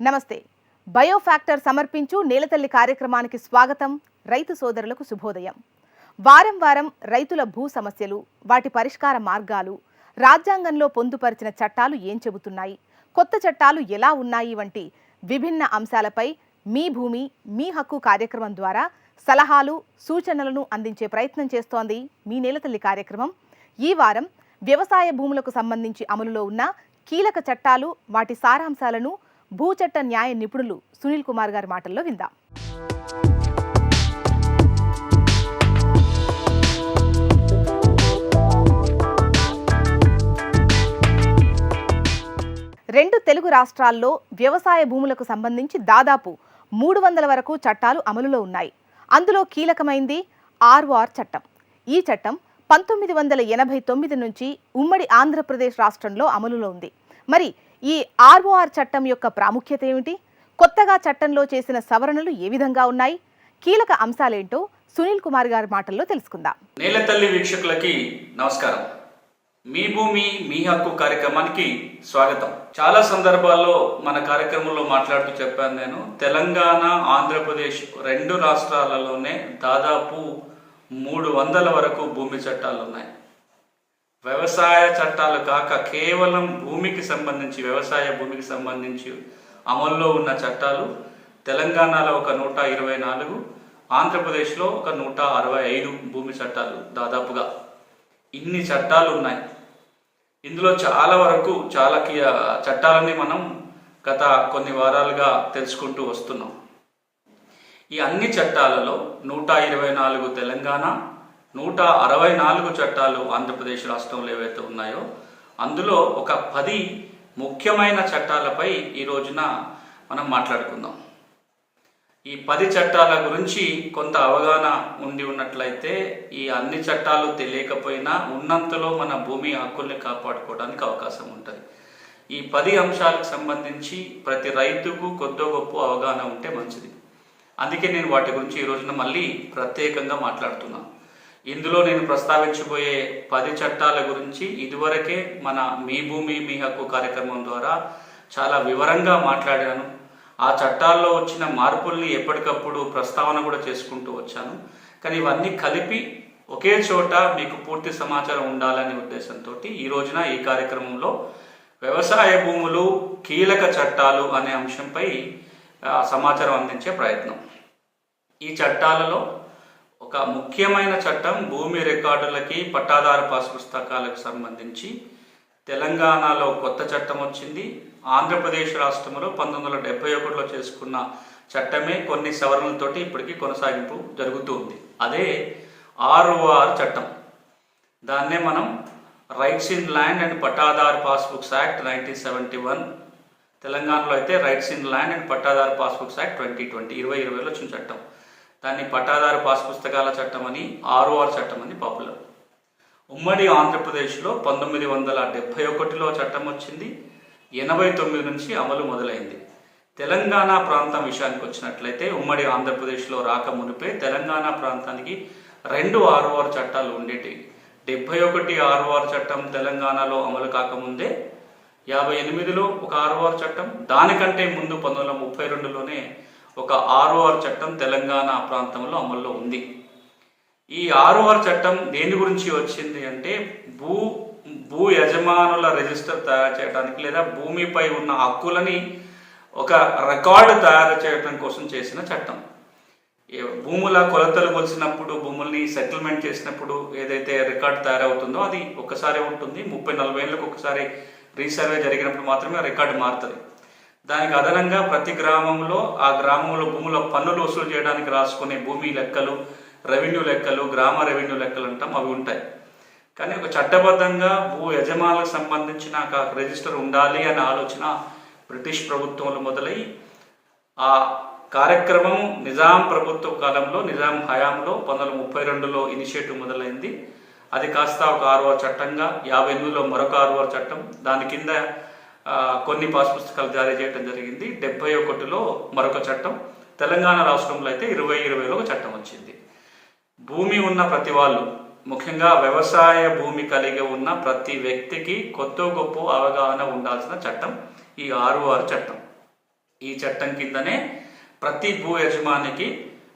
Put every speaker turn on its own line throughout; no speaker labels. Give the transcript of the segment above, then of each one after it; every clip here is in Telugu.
నమస్తే. బయోఫ్యాక్టర్ సమర్పించు నేలతల్లి కార్యక్రమానికి స్వాగతం రైతు సోదరులకు శుభోదయం. వారం వారం రైతుల భూ సమస్యలు వాటి పరిష్కార మార్గాలు రాజ్యాంగంలో పొందుపరిచిన చట్టాలు ఏం చెబుతున్నాయి కొత్త చట్టాలు ఎలా ఉన్నాయి వంటి విభిన్న అంశాలపై మీ భూమి మీ హక్కు కార్యక్రమం ద్వారా సలహాలు సూచనలను అందించే ప్రయత్నం చేస్తోంది మీ నేలతల్లి కార్యక్రమం. ఈ వారం వ్యవసాయ భూములకు సంబంధించి అమలులో ఉన్న కీలక చట్టాలు వాటి సారాంశాలను భూచట్ట న్యాయ నిపుణులు సునీల్ కుమార్ గారి మాటల్లో విందాం. రెండు తెలుగు రాష్ట్రాల్లో వ్యవసాయ భూములకు సంబంధించి దాదాపు మూడు వందల వరకు చట్టాలు అమలులో ఉన్నాయి. అందులో కీలకమైంది ఆర్ఓఆర్ చట్టం. ఈ చట్టం పంతొమ్మిది వందల ఎనభై తొమ్మిది నుంచి ఉమ్మడి ఆంధ్రప్రదేశ్ రాష్ట్రంలో అమలులో ఉంది. మరి ఈ ఆర్ఓఆర్ చట్టం యొక్క ప్రాముఖ్యత ఏమిటి? కొత్తగా చట్టంలో చేసిన సవరణలు ఏ విధంగా ఉన్నాయి? కీలక అంశాలేంటో సునీల్ కుమార్ గారి మాటల్లో తెలుసుకుందాం.
నేలతల్లి వీక్షకులకి నమస్కారం. మీ భూమి మీ హక్కు కార్యక్రమానికి స్వాగతం. చాలా సందర్భాల్లో మన కార్యక్రమంలో మాట్లాడుతూ చెప్పాను నేను. తెలంగాణ ఆంధ్రప్రదేశ్ రెండు రాష్ట్రాలలోనే దాదాపు మూడు వందల వరకు భూమి చట్టాలు ఉన్నాయి వ్యవసాయ చట్టాలు కాక కేవలం భూమికి సంబంధించి వ్యవసాయ భూమికి సంబంధించి అమల్లో ఉన్న చట్టాలు తెలంగాణలో ఒక నూట ఇరవై నాలుగు ఆంధ్రప్రదేశ్లో ఒక నూట అరవై ఐదు భూమి చట్టాలు దాదాపుగా ఇన్ని చట్టాలు ఉన్నాయి. ఇందులో చాలా వరకు చాలా కీ చట్టాలని మనం గత కొన్ని వారాలుగా తెలుసుకుంటూ వస్తున్నాం. ఈ అన్ని చట్టాలలో నూట ఇరవై నాలుగు తెలంగాణ నూట అరవై నాలుగు చట్టాలు ఆంధ్రప్రదేశ్ రాష్ట్రంలో ఏవైతే ఉన్నాయో అందులో ఒక పది ముఖ్యమైన చట్టాలపై ఈ రోజున మనం మాట్లాడుకుందాం. ఈ పది చట్టాల గురించి కొంత అవగాహన ఉండి ఉన్నట్లయితే ఈ అన్ని చట్టాలు తెలియకపోయినా ఉన్నంతలో మన భూమి హక్కుల్ని కాపాడుకోవడానికి అవకాశం ఉంటుంది. ఈ పది అంశాలకు సంబంధించి ప్రతి రైతుకు కొద్ద గొప్ప అవగాహన ఉంటే మంచిది. అందుకే నేను వాటి గురించి ఈ రోజున మళ్ళీ ప్రత్యేకంగా మాట్లాడుతున్నాను. ఇందులో నేను ప్రస్తావించబోయే పది చట్టాల గురించి ఇదివరకే మన మీ భూమి మీ హక్కు కార్యక్రమం ద్వారా చాలా వివరంగా మాట్లాడాను. ఆ చట్టాల్లో వచ్చిన మార్పుల్ని ఎప్పటికప్పుడు ప్రస్తావన కూడా చేసుకుంటూ వచ్చాను. కానీ ఇవన్నీ కలిపి ఒకే చోట మీకు పూర్తి సమాచారం ఉండాలనే ఉద్దేశంతో ఈ రోజున ఈ కార్యక్రమంలో వ్యవసాయ భూములు కీలక చట్టాలు అనే అంశంపై సమాచారం అందించే ప్రయత్నం. ఈ చట్టాలలో ఒక ముఖ్యమైన చట్టం భూమి రికార్డులకి పట్టాదారు పాస్ పుస్తకాలకు సంబంధించి. తెలంగాణలో కొత్త చట్టం వచ్చింది. ఆంధ్రప్రదేశ్ రాష్ట్రంలో పంతొమ్మిది వందల డెబ్బై ఒకటిలో చేసుకున్న చట్టమే కొన్ని సవరణలతోటి ఇప్పటికీ కొనసాగింపు జరుగుతుంది. అదే ఆర్ఓఆర్ చట్టం. దాన్నే మనం rights in land and pattadar passbooks act nineteen seventy one తెలంగాణలో అయితే rights in land and pattadar passbooks act twenty twenty ఇరవై ఇరవైలో వచ్చిన చట్టం. దాన్ని పట్టాదారు పాస్ పుస్తకాల చట్టం అని ఆర్ఓఆర్ చట్టం అని పాపులర్ ఉమ్మడి ఆంధ్రప్రదేశ్లో పంతొమ్మిది వందల డెబ్బై ఒకటిలో చట్టం వచ్చింది ఎనభై తొమ్మిది నుంచి అమలు మొదలైంది. తెలంగాణ ప్రాంతం విషయానికి వచ్చినట్లయితే ఉమ్మడి ఆంధ్రప్రదేశ్లో రాక మునిపే తెలంగాణ ప్రాంతానికి రెండు ఆర్ఓఆర్ చట్టాలు ఉండేటివి డెబ్బై ఒకటి ఆర్ఓఆర్ చట్టం తెలంగాణలో అమలు కాకముందే యాభై ఎనిమిదిలో ఒక ఆర్ఓఆర్ చట్టం దానికంటే ముందు పంతొమ్మిది వందల ముప్పై రెండులోనే ఒక ఆర్ఓఆర్ చట్టం తెలంగాణ ప్రాంతంలో అమల్లో ఉంది. ఈ ఆర్ఓఆర్ చట్టం దేని గురించి వచ్చింది అంటే భూ భూ యజమానుల రిజిస్టర్ తయారు చేయడానికి లేదా భూమిపై ఉన్న హక్కులని ఒక రికార్డు తయారు చేయడం కోసం చేసిన చట్టం. భూముల కొలతలు కొలిసినప్పుడు భూముల్ని సెటిల్మెంట్ చేసినప్పుడు ఏదైతే రికార్డు తయారవుతుందో అది ఒకసారి ఉంటుంది. ముప్పై నలభై ఏళ్ళకి ఒకసారి రీసర్వే జరిగినప్పుడు మాత్రమే రికార్డు మారుతుంది. దానికి అదనంగా ప్రతి గ్రామంలో ఆ గ్రామంలో భూముల పన్నులు వసూలు చేయడానికి రాసుకునే భూమి లెక్కలు రెవెన్యూ లెక్కలు గ్రామ రెవెన్యూ లెక్కలు అంటాం అవి ఉంటాయి. కానీ ఒక చట్టబద్ధంగా భూ యజమానులకు సంబంధించిన ఒక రిజిస్టర్ ఉండాలి అనే ఆలోచన బ్రిటిష్ ప్రభుత్వంలో మొదలై ఆ కార్యక్రమం నిజాం ప్రభుత్వ కాలంలో నిజాం హయాంలో పంతొమ్మిది వందల ముప్పై రెండులో ఇనిషియేటివ్ మొదలైంది. అది కాస్త ఒక ఆరవ చట్టంగా యాభై ఎనిమిదిలో మరొక ఆరవ చట్టం. దాని కింద కొన్ని పాస్ పుస్తకాలు జారీ చేయడం జరిగింది. డెబ్బై ఒకటిలో మరొక చట్టం తెలంగాణ రాష్ట్రంలో అయితే ఇరవై ఇరవైలో ఒక చట్టం వచ్చింది. భూమి ఉన్న ప్రతి వాళ్ళు ముఖ్యంగా వ్యవసాయ భూమి కలిగి ఉన్న ప్రతి వ్యక్తికి కొత్త గొప్ప అవగాహన ఉండాల్సిన చట్టం ఈ ఆరు ఆరు చట్టం. ఈ చట్టం కిందనే ప్రతి భూ యజమానికి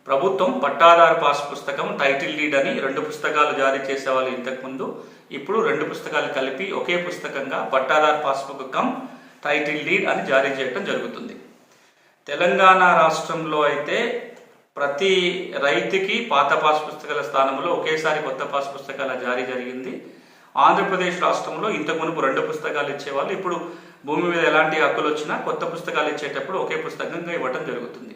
ప్రభుత్వం పట్టాదారు పాస్ పుస్తకం టైటిల్ డీడ్ అని రెండు పుస్తకాలు జారీ చేసేవాళ్ళు ఇంతకుముందు ఇప్పుడు రెండు పుస్తకాలు కలిపి ఒకే పుస్తకంగా పట్టాదారు పాస్బుక్ కమ్ టైటిల్ డీడ్ అని జారీ చేయడం జరుగుతుంది. తెలంగాణ రాష్ట్రంలో అయితే ప్రతి రైతుకి పాత పాస్ పుస్తకాల స్థానంలో ఒకేసారి కొత్త పాస్ పుస్తకాల జారీ జరిగింది. ఆంధ్రప్రదేశ్ రాష్ట్రంలో ఇంతకు మునుపు రెండు పుస్తకాలు ఇచ్చేవాళ్ళు. ఇప్పుడు భూమి మీద ఎలాంటి హక్కులు వచ్చినా కొత్త పుస్తకాలు ఇచ్చేటప్పుడు ఒకే పుస్తకంగా ఇవ్వటం జరుగుతుంది.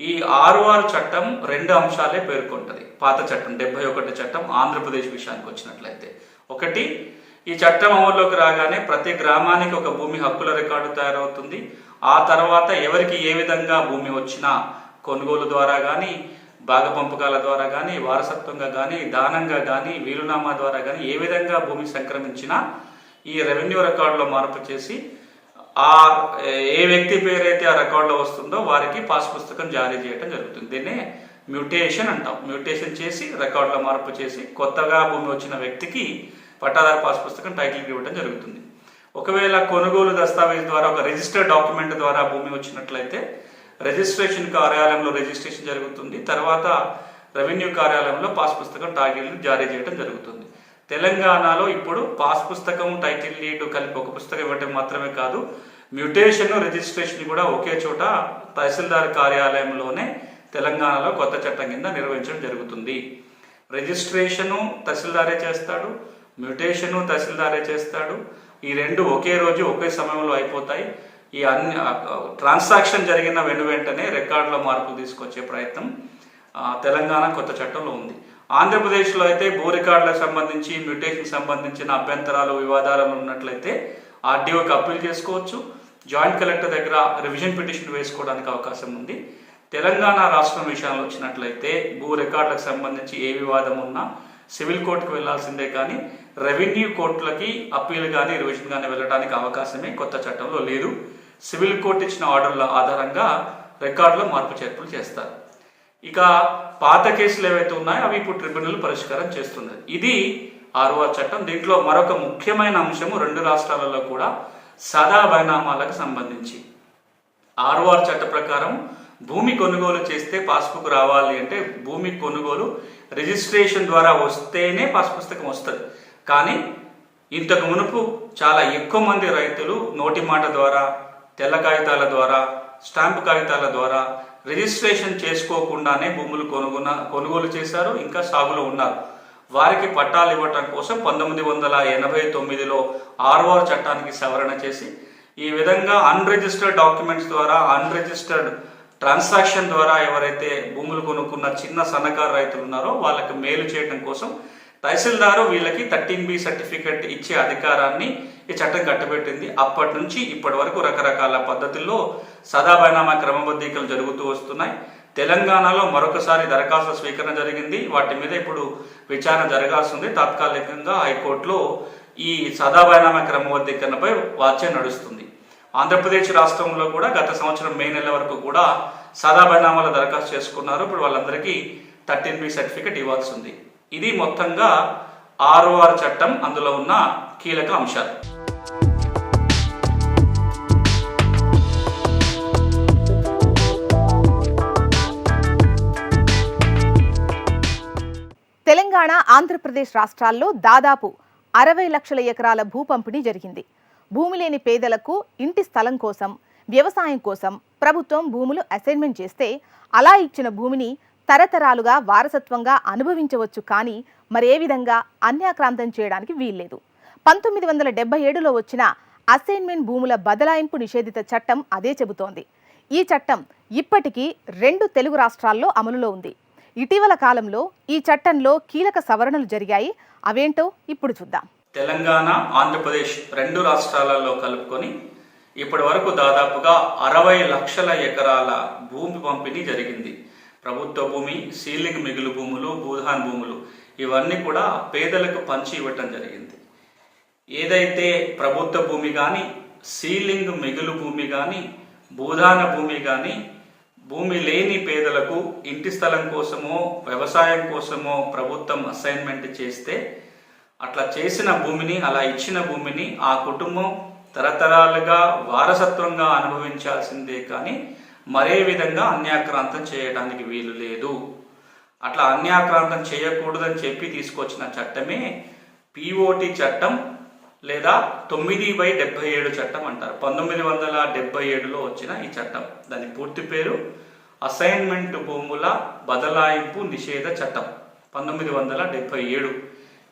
ఈ ఆరు చట్టం రెండు అంశాలే పేర్కొంటుంది. పాత చట్టం డెబ్బై ఒకటి చట్టం ఆంధ్రప్రదేశ్ విషయానికి వచ్చినట్లయితే. ఒకటి ఈ చట్టం అమల్లోకి రాగానే ప్రతి గ్రామానికి ఒక భూమి హక్కుల రికార్డు తయారవుతుంది. ఆ తర్వాత ఎవరికి ఏ విధంగా భూమి వచ్చినా కొనుగోలు ద్వారా కానీ భాగ పంపకాల ద్వారా కానీ వారసత్వంగా కానీ దానంగా కానీ వీలునామా ద్వారా కానీ ఏ విధంగా భూమి సంక్రమించినా ఈ రెవెన్యూ రికార్డులో మార్పు చేసి ఆ ఏ వ్యక్తి పేరైతే ఆ రికార్డులో వస్తుందో వారికి పాస్ పుస్తకం జారీ చేయడం జరుగుతుంది. దీన్నే మ్యూటేషన్ అంటాం. మ్యూటేషన్ చేసి రికార్డులో మార్పు చేసి కొత్తగా భూమి వచ్చిన వ్యక్తికి పట్టాదారు పాస్ పుస్తకం టైటిల్ ఇవ్వడం జరుగుతుంది. ఒకవేళ కొనుగోలు దస్తావేజ్ ద్వారా ఒక రిజిస్టర్డ్ డాక్యుమెంట్ ద్వారా భూమి వచ్చినట్లయితే రిజిస్ట్రేషన్ కార్యాలయంలో రిజిస్ట్రేషన్ జరుగుతుంది. తర్వాత రెవెన్యూ కార్యాలయంలో పాస్ పుస్తకం టైటిల్ జారీ చేయడం జరుగుతుంది. తెలంగాణలో ఇప్పుడు పాస్ పుస్తకం టైటిల్ లీడ్ కలిపి ఒక పుస్తకం ఇవ్వడం మాత్రమే కాదు మ్యూటేషన్ రిజిస్ట్రేషన్ కూడా ఒకే చోట తహసీల్దార్ కార్యాలయంలోనే తెలంగాణలో కొత్త చట్టం కింద నిర్వహించడం జరుగుతుంది. రిజిస్ట్రేషను తహసీల్దారే చేస్తాడు మ్యూటేషను తహసీల్దారే చేస్తాడు. ఈ రెండు ఒకే రోజు ఒకే సమయంలో అయిపోతాయి. ఈ అన్ని ట్రాన్సాక్షన్ జరిగిన వెను వెంటనే రికార్డులో మార్పు తీసుకొచ్చే ప్రయత్నం తెలంగాణ కొత్త చట్టంలో ఉంది. ఆంధ్రప్రదేశ్లో అయితే భూ రికార్డులకు సంబంధించి మ్యూటేషన్ సంబంధించిన అభ్యంతరాలు వివాదాలు ఉన్నట్లయితే ఆర్డీఓకి అప్పీల్ చేసుకోవచ్చు. జాయింట్ కలెక్టర్ దగ్గర రివిజన్ పిటిషన్ వేసుకోవడానికి అవకాశం ఉంది. తెలంగాణ రాష్ట్రం విషయంలో వచ్చినట్లయితే భూ రికార్డులకు సంబంధించి ఏ వివాదం ఉన్నా సివిల్ కోర్టుకు వెళ్ళాల్సిందే కానీ రెవెన్యూ కోర్టులకి అప్పీల్ కానీ రివిజన్ కానీ వెళ్ళడానికి అవకాశమే కొత్త చట్టంలో లేదు. సివిల్ కోర్టు ఇచ్చిన ఆర్డర్ల ఆధారంగా రికార్డులో మార్పు చేర్పులు చేస్తారు. ఇక పాత కేసులు ఏవైతే ఉన్నాయో అవి ఇప్పుడు ట్రిబ్యునల్ పరిష్కారం చేస్తుంది. ఇది ఆర్ఓఆర్ చట్టం. దీంట్లో మరొక ముఖ్యమైన అంశము రెండు రాష్ట్రాలలో కూడా సదా బైనామాలకు సంబంధించి. ఆర్ఓఆర్ చట్ట ప్రకారం భూమి కొనుగోలు చేస్తే పాస్బుక్ రావాలి అంటే భూమి కొనుగోలు రిజిస్ట్రేషన్ ద్వారా వస్తేనే పాస్ పుస్తకం వస్తుంది. కానీ ఇంతకు మునుపు చాలా ఎక్కువ మంది రైతులు నోటి మాట ద్వారా తెల్ల కాగితాల ద్వారా స్టాంపు కాగితాల ద్వారా రిజిస్ట్రేషన్ చేసుకోకుండానే భూములు కొనుగొన కొనుగోలు చేశారు ఇంకా సాగులో ఉన్నారు. వారికి పట్టాలు ఇవ్వటం కోసం పంతొమ్మిది వందల ఎనభై తొమ్మిదిలో ఆర్ఓఆర్ చట్టానికి సవరణ చేసి ఈ విధంగా అన్రిజిస్టర్డ్ డాక్యుమెంట్స్ ద్వారా అన్రిజిస్టర్డ్ ట్రాన్సాక్షన్ ద్వారా ఎవరైతే భూములు కొనుక్కున్న చిన్న సన్నకారు రైతులు ఉన్నారో వాళ్ళకి మేలు చేయడం కోసం తహసీల్దారు వీళ్ళకి థర్టీన్ బి సర్టిఫికెట్ ఇచ్చే అధికారాన్ని ఈ చట్టం కట్టబెట్టింది. అప్పటి నుంచి ఇప్పటి వరకు రకరకాల పద్ధతుల్లో సదాబైనామా క్రమబద్ధీకరణ జరుగుతూ వస్తున్నాయి. తెలంగాణలో మరొకసారి దరఖాస్తు స్వీకరణ జరిగింది. వాటి మీద ఇప్పుడు విచారణ జరగాల్సి ఉంది తాత్కాలికంగా హైకోర్టులో ఈ సదాబైనామా క్రమబద్ధీకరణపై వాచ్యం నడుస్తుంది. ఆంధ్రప్రదేశ్ రాష్ట్రంలో కూడా గత సంవత్సరం మే నెల వరకు కూడా సాదాబైనామాల దరఖాస్తు చేసుకున్నారు. ఇప్పుడు వాళ్ళందరికీ థర్టీన్ బి సర్టిఫికెట్ ఇవ్వాల్సి ఉంది. ఇది మొత్తంగా ఆర్ఓఆర్ చట్టం అందులో ఉన్న కీలక అంశాలు.
తెలంగాణ ఆంధ్రప్రదేశ్ రాష్ట్రాల్లో దాదాపు అరవై లక్షల ఎకరాల భూ పంపిణీ జరిగింది. భూమి లేని పేదలకు ఇంటి స్థలం కోసం వ్యవసాయం కోసం ప్రభుత్వం భూములు అసైన్మెంట్ చేస్తే అలా ఇచ్చిన భూమిని తరతరాలుగా వారసత్వంగా అనుభవించవచ్చు కానీ మరే విధంగా అన్యాక్రాంతం చేయడానికి వీల్లేదు. పంతొమ్మిది వందల డెబ్బై ఏడులో వచ్చిన అసైన్మెంట్ భూముల బదలాయింపు నిషేధిత చట్టం అదే చెబుతోంది. ఈ చట్టం ఇప్పటికీ రెండు తెలుగు రాష్ట్రాల్లో అమలులో ఉంది. ఇటీవల కాలంలో ఈ చట్టంలో కీలక సవరణలు జరిగాయి. అవేంటో ఇప్పుడు చూద్దాం.
తెలంగాణ ఆంధ్రప్రదేశ్ రెండు రాష్ట్రాలలో కలుపుకొని ఇప్పటి వరకు దాదాపుగా అరవై లక్షల ఎకరాల భూమి పంపిణీ జరిగింది. ప్రభుత్వ భూమి సీలింగ్ మిగులు భూములు భూధాన్ భూములు ఇవన్నీ కూడా పేదలకు పంచి ఇవ్వటం జరిగింది. ఏదైతే ప్రభుత్వ భూమి కానీ సీలింగ్ మిగులు భూమి కానీ భూదాన భూమి కానీ భూమి లేని పేదలకు ఇంటి స్థలం కోసమో వ్యవసాయం కోసమో ప్రభుత్వం అసైన్మెంట్ చేస్తే అట్లా చేసిన భూమిని అలా ఇచ్చిన భూమిని ఆ కుటుంబం తరతరాలుగా వారసత్వంగా అనుభవించాల్సిందే కానీ మరే విధంగా అన్యాక్రాంతం చేయడానికి వీలు లేదు. అట్లా అన్యాక్రాంతం చేయకూడదని చెప్పి తీసుకొచ్చిన చట్టమే పిఓటి చట్టం లేదా తొమ్మిది బై డెబ్బై ఏడు చట్టం అంటారు. పంతొమ్మిది వందల డెబ్బై ఏడులో వచ్చిన ఈ చట్టం. దాని పూర్తి పేరు అసైన్మెంట్ భూముల బదలాయింపు నిషేధ చట్టం. పంతొమ్మిది వందల డెబ్బై ఏడు.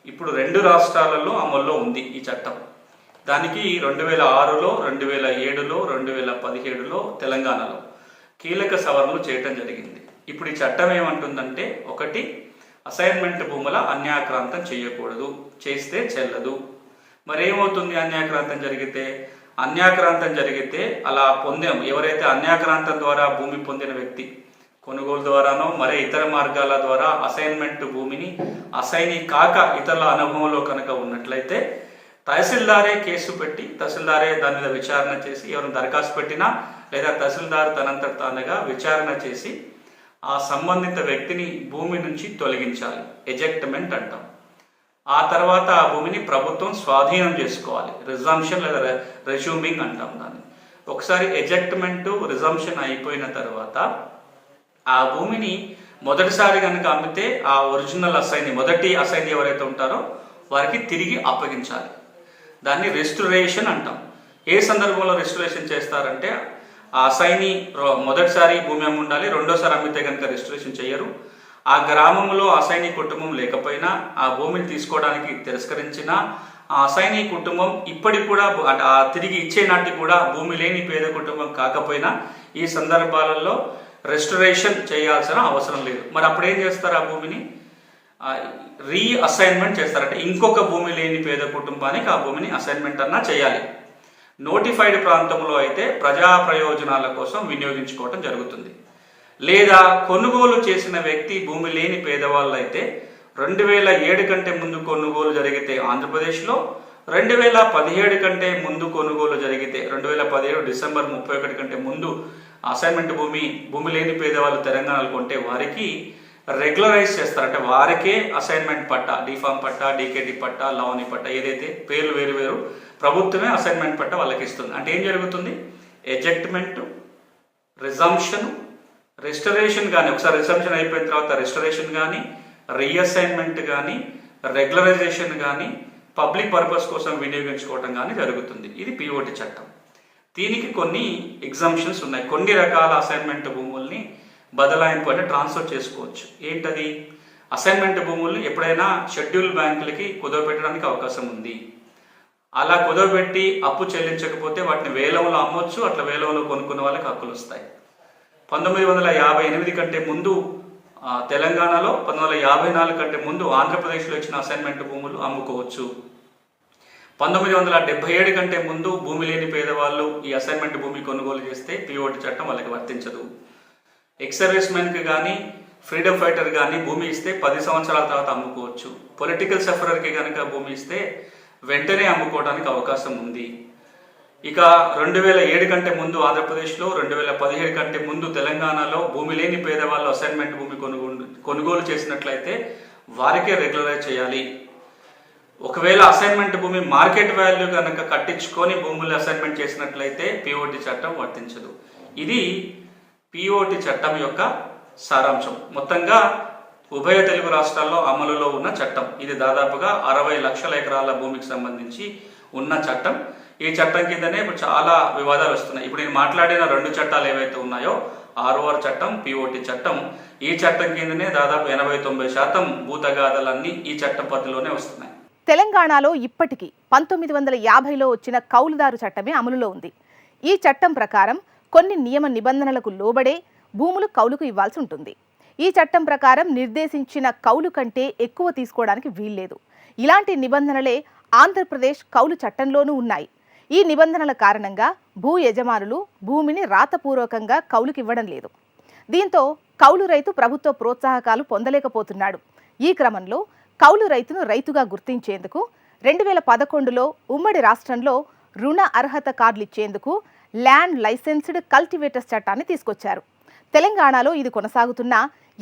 ఇప్పుడు రెండు రాష్ట్రాలలో అమల్లో ఉంది ఈ చట్టం. దానికి రెండు వేల ఆరులో రెండు వేల ఏడులో రెండు వేల పదిహేడులో తెలంగాణలో. కీలక సవరణలు చేయటం జరిగింది. ఇప్పుడు ఈ చట్టం ఏమంటుందంటే ఒకటి అసైన్మెంట్ భూముల అన్యాక్రాంతం చేయకూడదు చేస్తే చెల్లదు. మరి ఏమవుతుంది అన్యాక్రాంతం జరిగితే? అన్యాక్రాంతం జరిగితే అలా పొందాం. ఎవరైతే అన్యాక్రాంతం ద్వారా భూమి పొందిన వ్యక్తి కొనుగోలు ద్వారానో మరే ఇతర మార్గాల ద్వారా అసైన్మెంట్ భూమిని అసైని కాక ఇతరుల అనుభవంలో కనుక ఉన్నట్లయితే తహసీల్దారే కేసు పెట్టి తహసీల్దారే దాని మీద విచారణ చేసి ఎవరైనా దరఖాస్తు పెట్టినా లేదా తహసీల్దార్ తనంతట తానుగా విచారణ చేసి ఆ సంబంధిత వ్యక్తిని భూమి నుంచి తొలగించాలి. ఎజెక్ట్మెంట్ అంటాం. ఆ తర్వాత ఆ భూమిని ప్రభుత్వం స్వాధీనం చేసుకోవాలి. రిజంప్షన్ లేదా రెజ్యూమింగ్ అంటాం దాన్ని. ఒకసారి ఎజెక్ట్మెంట్ రిజంప్షన్ అయిపోయిన తర్వాత ఆ భూమిని మొదటిసారి కనుక అమ్మితే ఆ ఒరిజినల్ అసైన్ మొదటి అసైన్ ఎవరైతే ఉంటారో వారికి తిరిగి అప్పగించాలి. దాన్ని రెస్టరేషన్ అంటాం. ఏ సందర్భంలో రెస్టరేషన్ చేస్తారంటే ఆ సైని రో- మొదటిసారి భూమి అమ్మి ఉండాలి రెండోసారి అమ్మితే కనుక రెస్టరేషన్ చేయరు. ఆ గ్రామంలో అసైని కుటుంబం లేకపోయినా ఆ భూమిని తీసుకోవడానికి తిరస్కరించిన ఆ అసైని కుటుంబం ఇప్పటికి కూడా ఆ తిరిగి ఇచ్చే నాటికి కూడా భూమి లేని పేద కుటుంబం కాకపోయినా ఈ సందర్భాలలో రెస్టరేషన్ చేయాల్సిన అవసరం లేదు. మరి అప్పుడు ఏం చేస్తారు ఆ భూమిని? రీ అసైన్మెంట్ చేస్తారంటే ఇంకొక భూమి లేని పేద కుటుంబానికి ఆ భూమిని అసైన్మెంట్ అన్నా చేయాలి. నోటిఫైడ్ ప్రాంతంలో అయితే ప్రజా ప్రయోజనాల కోసం వినియోగించుకోవటం జరుగుతుంది. లేదా కొనుగోలు చేసిన వ్యక్తి భూమి లేని పేదవాళ్ళు అయితే రెండు వేల ఏడు కంటే ముందు కొనుగోలు జరిగితే ఆంధ్రప్రదేశ్లో రెండు వేల పదిహేడు కంటే ముందు కొనుగోలు జరిగితే రెండు వేల పదిహేడు డిసెంబర్ ముప్పై ఒకటి కంటే ముందు అసైన్మెంట్ భూమి భూమి లేని పేదవాళ్ళు తెలంగాణలో కొంటే వారికి రెగ్యులరైజ్ చేస్తారు. అంటే వారికే అసైన్మెంట్ పట్ట డిఫామ్ పట్టా డీకేడి పట్ట లవని పట్టా ఏదైతే పేర్లు వేరు వేరు ప్రభుత్వమే అసైన్మెంట్ పట్ట వాళ్ళకి ఇస్తుంది. అంటే ఏం జరుగుతుంది? ఎజెక్ట్మెంట్ రిజంప్షన్ రెస్టరేషన్ కానీ ఒకసారి రిజంప్షన్ అయిపోయిన తర్వాత రెస్టరేషన్ కానీ రీఅసైన్మెంట్ కానీ రెగ్యులరైజేషన్ కానీ పబ్లిక్ పర్పస్ కోసం వినియోగించుకోవటం కానీ జరుగుతుంది. ఇది పిఓటి చట్టం. దీనికి కొన్ని ఎగ్జామ్షన్స్ ఉన్నాయి. కొన్ని రకాల అసైన్మెంట్ భూముల్ని బదలాయింపు అంటే ట్రాన్స్ఫర్ చేసుకోవచ్చు. ఏంటది? అసైన్మెంట్ భూములు ఎప్పుడైనా షెడ్యూల్ బ్యాంకులకి కుదవపెట్టడానికి అవకాశం ఉంది. అలా కుదవబెట్టి అప్పు చెల్లించకపోతే వాటిని వేలంలో అమ్మొచ్చు అట్లా వేలంలో కొనుక్కున్న వాళ్ళకి హక్కులు వస్తాయి. పంతొమ్మిది వందల యాభై ఎనిమిది కంటే ముందు తెలంగాణలో పంతొమ్మిది వందల యాభై నాలుగు కంటే ముందు ఆంధ్రప్రదేశ్లో ఇచ్చిన అసైన్మెంట్ భూములు అమ్ముకోవచ్చు. పంతొమ్మిది వందల డెబ్బై ఏడు కంటే ముందు భూమి లేని పేదవాళ్ళు ఈ అసైన్మెంట్ భూమి కొనుగోలు చేస్తే పిఓటి చట్టం వాళ్ళకి వర్తించదు. ఎక్స్ మెన్కి కానీ ఫ్రీడమ్ ఫైటర్ కానీ భూమి ఇస్తే పది సంవత్సరాల తర్వాత అమ్ముకోవచ్చు. పొలిటికల్ సఫరర్కి కనుక భూమి ఇస్తే వెంటనే అమ్ముకోవడానికి అవకాశం ఉంది. ఇక రెండు వేల ఏడు కంటే ముందు ఆంధ్రప్రదేశ్లో రెండు వేల పదిహేడు కంటే ముందు తెలంగాణలో భూమి లేని పేదవాళ్ళు అసైన్మెంట్ భూమి కొనుగోలు కొనుగోలు చేసినట్లయితే వారికే రెగ్యులరైజ్ చేయాలి. ఒకవేళ అసైన్మెంట్ భూమి మార్కెట్ వాల్యూ కనుక కట్టించుకొని భూములు అసైన్మెంట్ చేసినట్లయితే పిఓటి చట్టం వర్తించదు. ఇది పిఓటి చట్టం యొక్క సారాంశం. మొత్తంగా ఉభయ తెలుగు రాష్ట్రాల్లో అమలులో ఉన్న చట్టం. ఇది దాదాపుగా అరవై లక్షల ఎకరాల భూమికి సంబంధించి ఉన్న చట్టం. ఈ చట్టం కిందనే ఇప్పుడు చాలా వివాదాలు వస్తున్నాయి. ఇప్పుడు నేను మాట్లాడిన రెండు చట్టాలు ఏవైతే ఉన్నాయో ఆర్ఓఆర్ చట్టం పిఓటి చట్టం ఈ చట్టం కిందనే దాదాపు ఎనభై తొంభై శాతం భూతగాథలన్నీ ఈ చట్టం పరిధిలోనే వస్తున్నాయి.
తెలంగాణలో ఇప్పటికీ పంతొమ్మిది వందల యాభైలో వచ్చిన కౌలుదారు చట్టమే అమలులో ఉంది. ఈ చట్టం ప్రకారం కొన్ని నియమ నిబంధనలకు లోబడే భూములు కౌలుకు ఇవ్వాల్సి ఉంటుంది. ఈ చట్టం ప్రకారం నిర్దేశించిన కౌలు కంటే ఎక్కువ తీసుకోవడానికి వీల్లేదు. ఇలాంటి నిబంధనలే ఆంధ్రప్రదేశ్ కౌలు చట్టంలోనూ ఉన్నాయి. ఈ నిబంధనల కారణంగా భూ యజమానులు భూమిని రాతపూర్వకంగా కౌలుకివ్వడం లేదు. దీంతో కౌలు రైతు ప్రభుత్వ ప్రోత్సాహకాలు పొందలేకపోతున్నాడు. ఈ క్రమంలో కౌలు రైతును రైతుగా గుర్తించేందుకు రెండు వేల పదకొండులో ఉమ్మడి రాష్ట్రంలో రుణ అర్హత కార్డులు ఇచ్చేందుకు ల్యాండ్ లైసెన్స్డ్ కల్టివేటర్స్ చట్టాన్ని తీసుకొచ్చారు. తెలంగాణలో ఇది కొనసాగుతున్న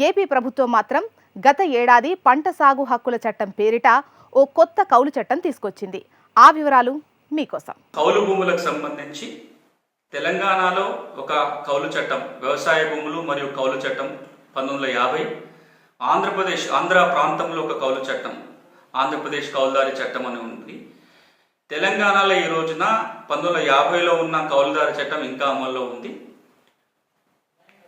ఏపీ ప్రభుత్వం మాత్రం గత ఏడాది పంట సాగు హక్కుల చట్టం పేరిట ఓ కొత్త కౌలు చట్టం తీసుకొచ్చింది. ఆ వివరాలు మీకోసం.
కౌలు భూములకు సంబంధించి తెలంగాణలో ఒక కౌలు చట్టం వ్యవసాయ భూములు మరియు కౌలు చట్టం పంతొమ్మిది వందల యాభై ఆంధ్రప్రదేశ్ ఆంధ్ర ప్రాంతంలో ఒక కౌలు చట్టం ఆంధ్రప్రదేశ్ కౌలుదారి చట్టం అని ఉంది. తెలంగాణలో ఈ రోజున పంతొమ్మిది వందల యాభైలో ఉన్న కౌలుదారి చట్టం ఇంకా అమల్లో ఉంది.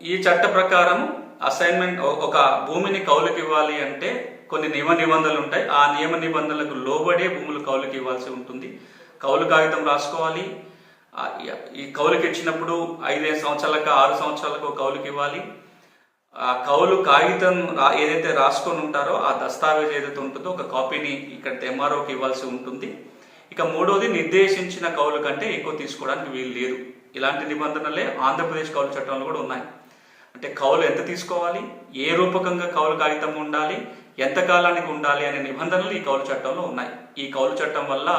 ఈ చట్ట ప్రకారం అసైన్మెంట్ ఒక భూమిని కౌలుకి ఇవ్వాలి అంటే కొన్ని నియమ నిబంధనలు ఉంటాయి. ఆ నియమ నిబంధనలకు లోబడే భూములు కౌలుకి ఇవ్వాల్సి ఉంటుంది. కౌలు కాగితం రాసుకోవాలి. ఈ- కౌలుకి ఇచ్చినప్పుడు ఐదైదు సంవత్సరాలకు ఆరు సంవత్సరాలకు కౌలుకి ఇవ్వాలి. ఆ కౌలు కాగితం ఏదైతే రాసుకొని ఉంటారో ఆ దస్తావేజ్ ఏదైతే ఉంటుందో ఒక కాపీని ఇక్కడ ఎంఆర్ఓకి ఇవ్వాల్సి ఉంటుంది. ఇక మూడోది నిర్దేశించిన కౌలు కంటే ఎక్కువ తీసుకోవడానికి వీలు లేదు. ఇలాంటి నిబంధనలే ఆంధ్రప్రదేశ్ కౌలు చట్టంలో కూడా ఉన్నాయి. అంటే కౌలు ఎంత తీసుకోవాలి? ఏ రూపకంగా కౌలు కాగితం ఉండాలి? ఎంత కాలానికి ఉండాలి అనే నిబంధనలు ఈ కౌలు చట్టంలో ఉన్నాయి. ఈ కౌలు చట్టం వల్ల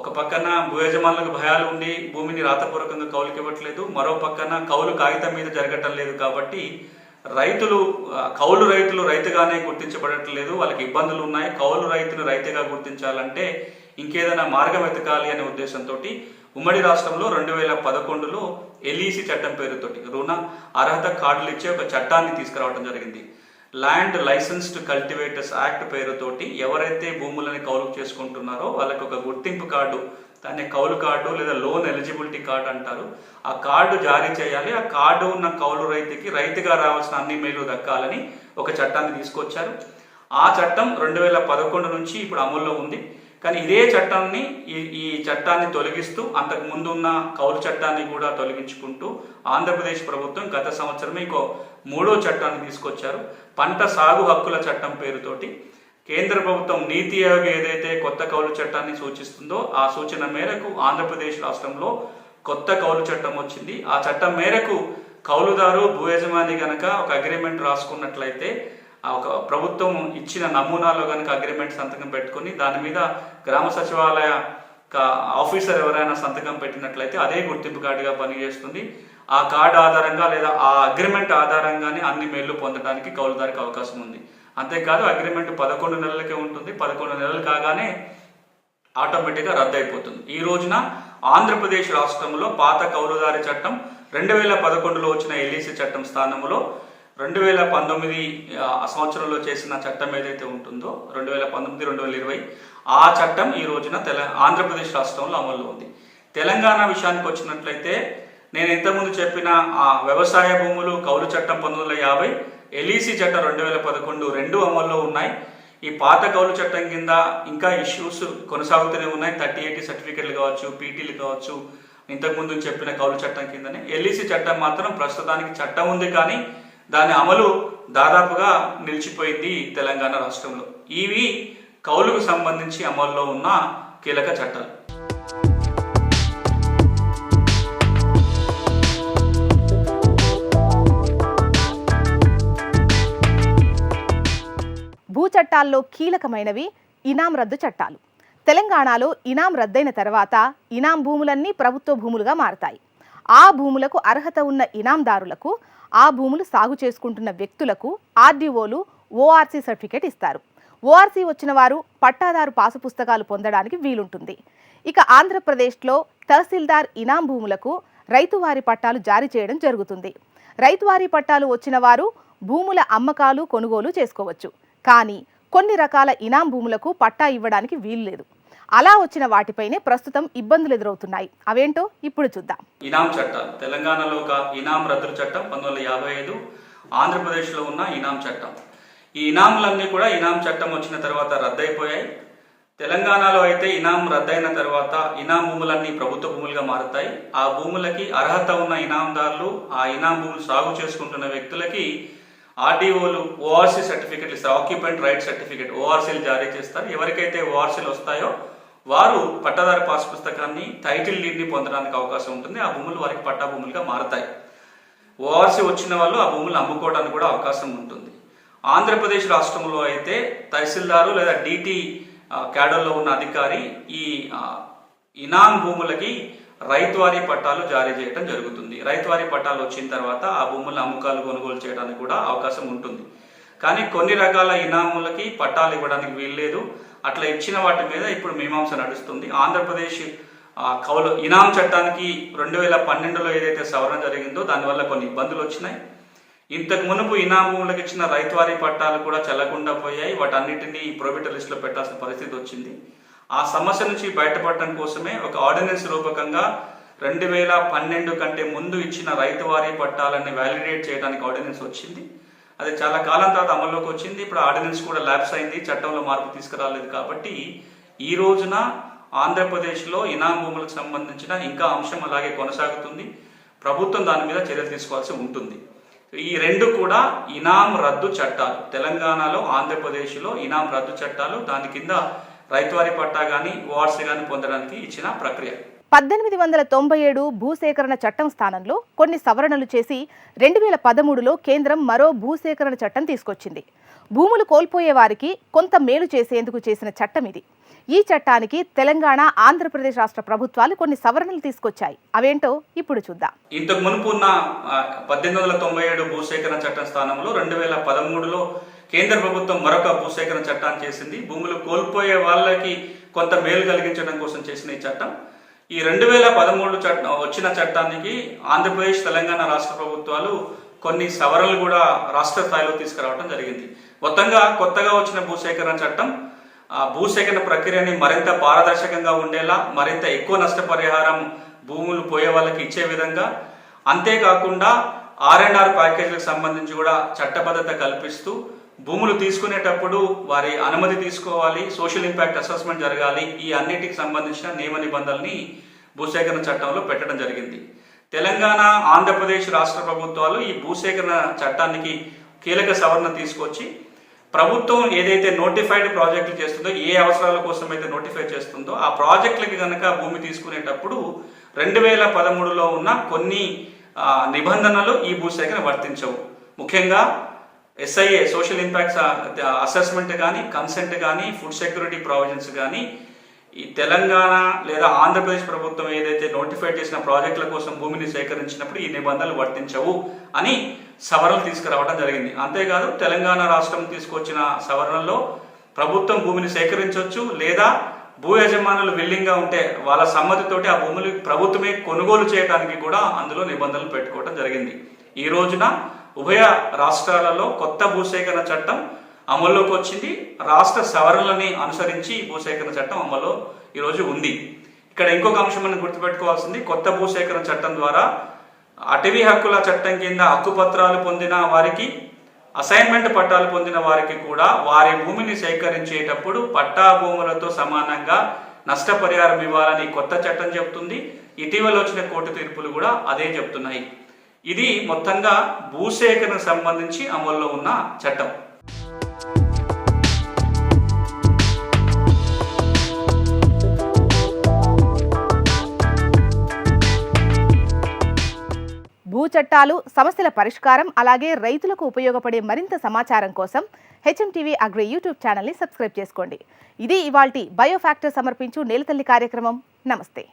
ఒక పక్కన భూ యజమానులకు భయాలు ఉండి భూమిని రాతపూర్వకంగా కౌలుకి ఇవ్వట్లేదు. మరో పక్కన కౌలు కాగితం మీద జరగటం లేదు కాబట్టి రైతులు కౌలు రైతులు రైతుగానే గుర్తించబడట్లేదు. వాళ్ళకి ఇబ్బందులు ఉన్నాయి. కౌలు రైతును రైతుగా గుర్తించాలంటే ఇంకేదైనా మార్గం వెతకాలి అనే ఉద్దేశంతో ఉమ్మడి రాష్ట్రంలో రెండు వేల పదకొండులో ఎల్ఈసి చట్టం పేరుతోటి రుణ అర్హత కార్డులు ఇచ్చే ఒక చట్టాన్ని తీసుకురావడం జరిగింది. ల్యాండ్ లైసెన్స్డ్ కల్టివేటర్స్ యాక్ట్ పేరుతోటి ఎవరైతే భూములని కౌలు చేసుకుంటున్నారో వాళ్ళకి ఒక గుర్తింపు కార్డు దాన్ని కౌలు కార్డు లేదా లోన్ ఎలిజిబిలిటీ కార్డు అంటారు. ఆ కార్డు జారీ చేయాలి. ఆ కార్డు ఉన్న కౌలు రైతుకి రైతుగా రావాల్సిన అన్ని మేలు దక్కాలని ఒక చట్టాన్ని తీసుకొచ్చారు. ఆ చట్టం రెండు వేల పదకొండు నుంచి ఇప్పుడు అమల్లో ఉంది. కానీ ఇదే చట్టాన్ని ఈ ఈ చట్టాన్ని తొలగిస్తూ అంతకు ముందు ఉన్న కౌలు చట్టాన్ని కూడా తొలగించుకుంటూ ఆంధ్రప్రదేశ్ ప్రభుత్వం గత సంవత్సరమే ఇంకో మూడో చట్టాన్ని తీసుకొచ్చారు. పంట సాగు హక్కుల చట్టం పేరుతోటి. కేంద్ర ప్రభుత్వం నీతి ఆయోగ్ ఏదైతే కొత్త కౌలు చట్టాన్ని సూచిస్తుందో ఆ సూచన మేరకు ఆంధ్రప్రదేశ్ రాష్ట్రంలో కొత్త కౌలు చట్టం వచ్చింది. ఆ చట్టం మేరకు కౌలుదారు భూ యజమాని గనక ఒక అగ్రిమెంట్ రాసుకున్నట్లయితే ఒక ప్రభుత్వం ఇచ్చిన నమూనాలో కనుక అగ్రిమెంట్ సంతకం పెట్టుకుని దాని మీద గ్రామ సచివాలయ ఆఫీసర్ ఎవరైనా సంతకం పెట్టినట్లయితే అదే గుర్తింపు కార్డుగా పనిచేస్తుంది. ఆ కార్డు ఆధారంగా లేదా ఆ అగ్రిమెంట్ ఆధారంగానే అన్ని మేళ్ళు పొందడానికి కౌలుదారికి అవకాశం ఉంది. అంతేకాదు అగ్రిమెంట్ పదకొండు నెలలకే ఉంటుంది. పదకొండు నెలలు కాగానే ఆటోమేటిక్గా రద్దు అయిపోతుంది ఈ రోజున ఆంధ్రప్రదేశ్ రాష్ట్రంలో పాత కౌలుదారి చట్టం రెండు వేల పదకొండులో వచ్చిన ఎల్ఈసి చట్టం స్థానంలో రెండు వేల పంతొమ్మిది ఆ, సంవత్సరంలో చేసిన చట్టం ఏదైతే ఉంటుందో రెండు వేల పంతొమ్మిది రెండు వేల ఇరవై ఆ చట్టం ఈ రోజున తెల ఆంధ్రప్రదేశ్ రాష్ట్రంలో అమల్లో ఉంది. తెలంగాణ విషయానికి వచ్చినట్లయితే నేను ఇంతకుముందు చెప్పిన ఆ వ్యవసాయ భూములు కౌలు చట్టం పంతొమ్మిది వందల యాభై ఎల్ఈసి చట్టం రెండు వేల పదకొండు రెండు అమల్లో ఉన్నాయి. ఈ పాత కౌలు చట్టం కింద ఇంకా ఇష్యూస్ కొనసాగుతూనే ఉన్నాయి. థర్టీ ఎయిటీ సర్టిఫికెట్లు కావచ్చు పీటీలు కావచ్చు ఇంతకుముందు చెప్పిన కౌలు చట్టం కిందనే. ఎల్ఈసి చట్టం మాత్రం ప్రస్తుతానికి చట్టం ఉంది కానీ దాని అమలు దాదాపుగా నిలిచిపోయింది తెలంగాణ రాష్ట్రంలో. ఇవి కౌలుకు సంబంధించి అమల్లో ఉన్న కీలక చట్టాలు.
భూ చట్టాల్లో కీలకమైనవి ఇనాం రద్దు చట్టాలు. తెలంగాణలో ఇనాం రద్దయిన తర్వాత ఇనాం భూములన్నీ ప్రభుత్వ భూములుగా మారతాయి. ఆ భూములకు అర్హత ఉన్న ఇనాందారులకు ఆ భూములు సాగు చేసుకుంటున్న వ్యక్తులకు ఆర్డీఓలు ఓఆర్సీ సర్టిఫికేట్ ఇస్తారు. ఓఆర్సీ వచ్చిన వారు పట్టాదారు పాసు పుస్తకాలు పొందడానికి వీలుంటుంది. ఇక ఆంధ్రప్రదేశ్లో తహసీల్దార్ ఇనాం భూములకు రైతువారి పట్టాలు జారీ చేయడం జరుగుతుంది. రైతువారీ పట్టాలు వచ్చిన వారు భూముల అమ్మకాలు కొనుగోలు చేసుకోవచ్చు. కానీ కొన్ని రకాల ఇనాం భూములకు పట్టా ఇవ్వడానికి వీలు లేదు. అలా వచ్చిన వాటిపైనే ప్రస్తుతం ఇబ్బందులు ఎదురవుతున్నాయి. అవేంటో ఇప్పుడు చూద్దాం.
ఇనాం చట్టం తెలంగాణలో ఒక ఇనాం రద్దు చట్టం పంతొమ్మిది వందల యాభై ఐదు ఆంధ్రప్రదేశ్లో ఉన్న ఇనాం చట్టం. ఈ ఇనాములన్నీ కూడా ఇనాం చట్టం వచ్చిన తర్వాత రద్దయిపోయాయి. తెలంగాణలో అయితే ఇనాం రద్దయిన తర్వాత ఇనాం భూములన్నీ ప్రభుత్వ భూములుగా మారుతాయి. ఆ భూములకి అర్హత ఉన్న ఇనాందారులు ఆ ఇనాం భూములు సాగు చేసుకుంటున్న వ్యక్తులకి ఆర్డీఓలు ఓఆర్సీ సర్టిఫికెట్లు ఇస్తారు. ఆక్యుపెంట్ రైట్ సర్టిఫికెట్ ఓఆర్సీలు జారీ చేస్తారు. ఎవరికైతే ఓఆర్సీలు వస్తాయో వారు పట్టాదారు పాస్ పుస్తకాన్ని టైటిల్ లీడ్ని పొందడానికి అవకాశం ఉంటుంది. ఆ భూములు వారికి పట్టా భూములుగా మారతాయి. ఓఆర్సీ వచ్చిన వాళ్ళు ఆ భూములు అమ్ముకోవడానికి కూడా అవకాశం ఉంటుంది. ఆంధ్రప్రదేశ్ రాష్ట్రంలో అయితే తహసీల్దారు లేదా డిటి క్యాడర్లో ఉన్న అధికారి ఈ ఇనాం భూములకి రైతువారీ పట్టాలు జారీ చేయడం జరుగుతుంది. రైతువారీ పట్టాలు వచ్చిన తర్వాత ఆ భూముల అమ్మకాలు కొనుగోలు చేయడానికి కూడా అవకాశం ఉంటుంది. కానీ కొన్ని రకాల ఇనాములకి పట్టాలు ఇవ్వడానికి వీల్లేదు. అట్లా ఇచ్చిన వాటి మీద ఇప్పుడు మీమాంస నడుస్తుంది. ఆంధ్రప్రదేశ్ కౌలు ఇనాం చట్టానికి రెండు వేల పన్నెండులో ఏదైతే సవరణ జరిగిందో దానివల్ల కొన్ని ఇబ్బందులు వచ్చినాయి. ఇంతకు మునుపు ఇనాములకు ఇచ్చిన రైతువారీ పట్టాలు కూడా చెల్లకుండా పోయాయి. వాటన్నిటిని ప్రొబిటర్ లిస్టులో పెట్టాల్సిన పరిస్థితి వచ్చింది. ఆ సమస్య నుంచి బయటపడటం కోసమే ఒక ఆర్డినెన్స్ రూపకంగా రెండు వేల పన్నెండు కంటే ముందు ఇచ్చిన రైతువారీ పట్టాలని వ్యాలిడేట్ చేయడానికి ఆర్డినెన్స్ వచ్చింది. అది చాలా కాలం తర్వాత అమల్లోకి వచ్చింది. ఇప్పుడు ఆర్డినెన్స్ కూడా ల్యాబ్స్ అయింది. చట్టంలో మార్పు తీసుకురాలేదు కాబట్టి ఈ రోజున ఆంధ్రప్రదేశ్లో ఇనాం భూములకు సంబంధించిన ఇంకా అంశం అలాగే కొనసాగుతుంది. ప్రభుత్వం దాని మీద చర్యలు తీసుకోవాల్సి ఉంటుంది. ఈ రెండు కూడా ఇనాం రద్దు చట్టాలు. తెలంగాణలో ఆంధ్రప్రదేశ్లో ఇనాం రద్దు చట్టాలు. దాని కింద రైతువారి పట్టా కానీ వార్స్ కానీ పొందడానికి ఇచ్చిన ప్రక్రియ.
పద్దెనిమిది వందల తొంభై ఏడు భూసేకరణ చట్టం స్థానంలో కొన్ని సవరణలు చేసి రెండు వేల పదమూడులో కేంద్రం మరో భూసేకరణ చట్టం తీసుకొచ్చింది. భూములు కోల్పోయే వారికి కొంత మేలు చేసేందుకు చేసిన చట్టం ఇది. ఈ చట్టానికి తెలంగాణ ఆంధ్రప్రదేశ్ రాష్ట్ర ప్రభుత్వాలు కొన్ని సవరణలు తీసుకొచ్చాయి. అవేంటో ఇప్పుడు చూద్దాం.
ఇంతకు మునుపు ఉన్న పద్దెనిమిది వందల తొంభై ఏడు భూసేకరణ చట్టం స్థానంలో రెండు వేల పదమూడులో కేంద్ర ప్రభుత్వం మరొక భూసేకరణ చట్టాన్ని చేసింది. భూములు కోల్పోయే వాళ్ళకి కొంత మేలు కలిగించడం కోసం చేసిన ఈ చట్టం. ఈ రెండు వేల పదమూడు చట్టం వచ్చిన చట్టానికి ఆంధ్రప్రదేశ్ తెలంగాణ రాష్ట్ర ప్రభుత్వాలు కొన్ని సవరణలు కూడా రాష్ట్ర స్థాయిలో తీసుకురావడం జరిగింది. మొత్తంగా కొత్తగా వచ్చిన భూసేకరణ చట్టం ఆ భూసేకరణ ప్రక్రియని మరింత పారదర్శకంగా ఉండేలా మరింత ఎక్కువ నష్టపరిహారం భూములు పోయే వాళ్ళకి ఇచ్చే విధంగా అంతేకాకుండా ఆర్ అండ్ ఆర్ ప్యాకేజీలకు సంబంధించి కూడా చట్టబద్ధత కల్పిస్తూ భూములు తీసుకునేటప్పుడు వారి అనుమతి తీసుకోవాలి సోషల్ ఇంపాక్ట్ అసెస్మెంట్ జరగాలి ఈ అన్నిటికి సంబంధించిన నియమ నిబంధనల్ని భూసేకరణ చట్టంలో పెట్టడం జరిగింది. తెలంగాణ ఆంధ్రప్రదేశ్ రాష్ట్ర ప్రభుత్వాలు ఈ భూసేకరణ చట్టానికి కీలక సవరణ తీసుకొచ్చి ప్రభుత్వం ఏదైతే నోటిఫైడ్ ప్రాజెక్టులు చేస్తుందో ఏ అవసరాల కోసం అయితే నోటిఫై చేస్తుందో ఆ ప్రాజెక్టులకి కనుక భూమి తీసుకునేటప్పుడు రెండు వేల పదమూడులో ఉన్న కొన్ని నిబంధనలు ఈ భూసేకరణ వర్తించవు. ముఖ్యంగా ఎస్ఐఏ సోషల్ ఇంపాక్ట్స్ అసెస్మెంట్ కానీ కన్సెంట్ కానీ ఫుడ్ సెక్యూరిటీ ప్రావిజన్స్ కానీ ఈ తెలంగాణ లేదా ఆంధ్రప్రదేశ్ ప్రభుత్వం ఏదైతే నోటిఫై చేసిన ప్రాజెక్టుల కోసం భూమిని సేకరించినప్పుడు ఈ నిబంధనలు వర్తించవు అని సవరణలు తీసుకురావడం జరిగింది. అంతేకాదు తెలంగాణ రాష్ట్రం తీసుకొచ్చిన సవరణల్లో ప్రభుత్వం భూమిని సేకరించవచ్చు లేదా భూ యజమానులు విల్లింగ్గా ఉంటే వాళ్ళ సమ్మతితోటి ఆ భూములు ప్రభుత్వమే కొనుగోలు చేయడానికి కూడా అందులో నిబంధనలు పెట్టుకోవడం జరిగింది. ఈ రోజున ఉభయ రాష్ట్రాలలో కొత్త భూసేకరణ చట్టం అమల్లోకి వచ్చింది. రాష్ట్ర సవరణలని అనుసరించి ఈ భూసేకరణ చట్టం అమల్లో ఈరోజు ఉంది. ఇక్కడ ఇంకొక అంశం మనం గుర్తుపెట్టుకోవాల్సింది. కొత్త భూసేకరణ చట్టం ద్వారా అటవీ హక్కుల చట్టం కింద హక్కుపత్రాలు పొందిన వారికి అసైన్మెంట్ పట్టాలు పొందిన వారికి కూడా వారి భూమిని సేకరించేటప్పుడు పట్టా భూములతో సమానంగా నష్టపరిహారం ఇవ్వాలని కొత్త చట్టం చెబుతుంది ఇటీవల వచ్చిన కోర్టు తీర్పులు కూడా అదే చెబుతున్నాయి ఇది మొత్తంగా భూసేకరణకు సంబంధించి అమల్లో ఉన్న చట్టం.
భూ చట్టాలు సమస్యల పరిష్కారం అలాగే రైతులకు ఉపయోగపడే మరింత సమాచారం కోసం హెచ్ఎంటీవీ అగ్రి యూట్యూబ్ ఛానల్ని సబ్స్క్రైబ్ చేసుకోండి. ఇది ఇవాల్టి బయోఫ్యాక్టర్ సమర్పించు నేలతల్లి కార్యక్రమం. నమస్తే.